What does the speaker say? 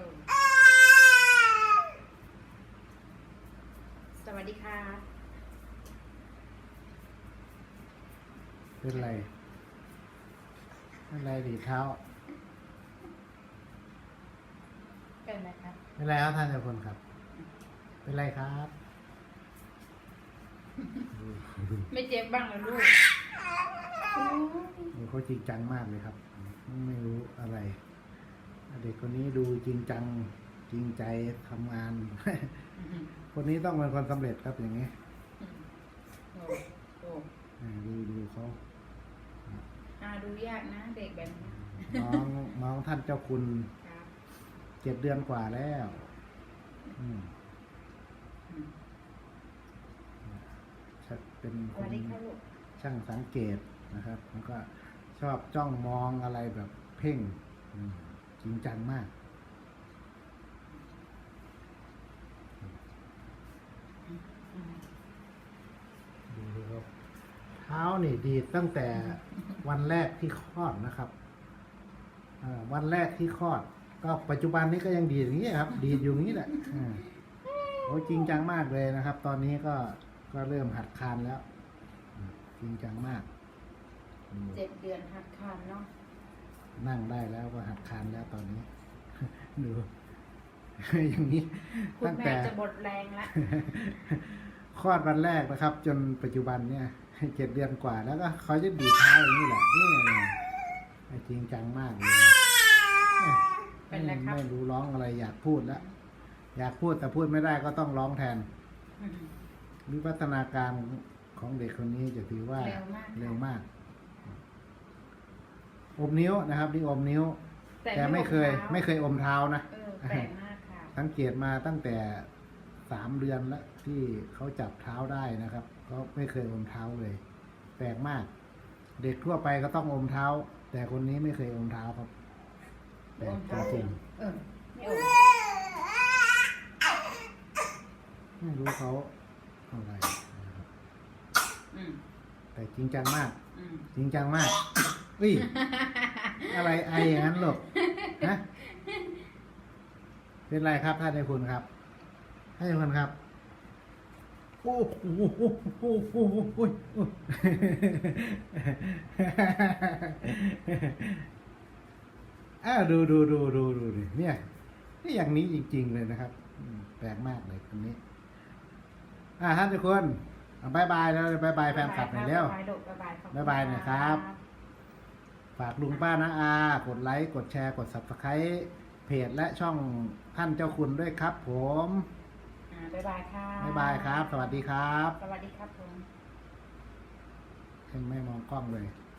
อสวัสดีค่ะ เป็นไรเป็นไรดีเท้า เป็นไหมครับ เป็นไรครับท่านเจ้าคุณครับ เป็นไรครับ ไม่เจ็บบ้างเหรอลูก โอ้เขาจริงจังมากเลยครับ ไม่รู้อะไร เด็กคนนี้ดูจริงจังจริงใจทำงาน คนนี้ต้องเป็นคนสำเร็จครับอย่างนี้โอ้โหอ่าดูดูเขาอ่าดูยากนะเด็กแบบนี้น้องน้องท่านเจ้าคุณครับเจ็ดเดือนกว่าแล้วอืมอืมชักเป็นสควัน สดีค่ะลูกช่างสังเกตนะครับแล้วก็ชอบจ้องมองอะไรแบบเพ่งอืม จริงจังมาก ดูดูครับ เท้านี่ดีดตั้งแต่วันแรกที่คลอดนะครับอ่าวันแรกที่คลอด ก็ปัจจุบันนี้ก็ยังดีดอย่างนี้ครับ ดีดอยู่อย่างนี้แหละอ่าโอ้จริงจังมากเลยนะครับ ตอนนี้ก็ก็เริ่มหัดคานแล้ว จริงจังมากอืม เจ็ดเดือนหักคานเนาะ นั่งได้แล้วก็หัดคานแล้วตอนนี้ ดู อย่างนี้ คุณตั้งแม่แต่จะหมดแรงละคลอดวันแรกนะครับ จนปัจจุบันเนี่ยเจ็ดเดือนกว่าแล้วก็เขาจะบีบเท้าอย่างนี้แหละนี่เนี่ยจริงจังมากเลยเป็นไรครับ ไม่รู้ร้องอะไรอยากพูดแล้วอยากพูดแต่พูดไม่ได้ก็ต้องร้องแทนอืมวิวัฒนาการของเด็กคนนี้จะถือว่าเร็วมาก เร็วมาก อมนิ้วนะครับนี่อมนิ้ว แต่ไม่เคยอท้าไม่เคยอมเท้านะเออแปลกมากค่ะ สังเกตมาตั้งแต่สามเดือนแล้วที่เขาจับเท้าได้นะครับ ก็ไม่เคยอมเท้าเลย แปลกมาก เด็กทั่วไปก็ต้องอมเท้า แต่คนนี้ไม่เคยอมเท้าครับแปลโดกนเท้าจริงเออไม่โอมๆไม่รู้เขาอะไรนะครับอืมแต่จริงจังมากอืมจริงจังมากอุ้ย อะไรไออย่างนั้นหรอกฮะเป็นไรครับท่านนายคุณครับท่านนายคุณครับโอ้โหโอ้โหโอ้โหโอ้โหโอ้โหอ้าวดูดูดูดูดูดิเนี่ยนี่อย่างนี้จริง ๆ เลยนะครับอืมแปลกมากเลยคนนี้ อ่าท่านทุกคนเอาบายบายแล้วบายบายแฟนคลับหน่อยเร็วบ๊ายบายลูกบ๊ายบายขอบคุณบ๊ายบายหน่อยครับ ฝากลุงป้านะอา กดไลค์กดแชร์กด subscribe เพจและช่องท่านเจ้าคุณด้วยครับผม อ่าบ๊ายบายค่ะบ๊ายบายครับ สวัสดีครับสวัสดีครับผมไม่มองกล้องเลยอ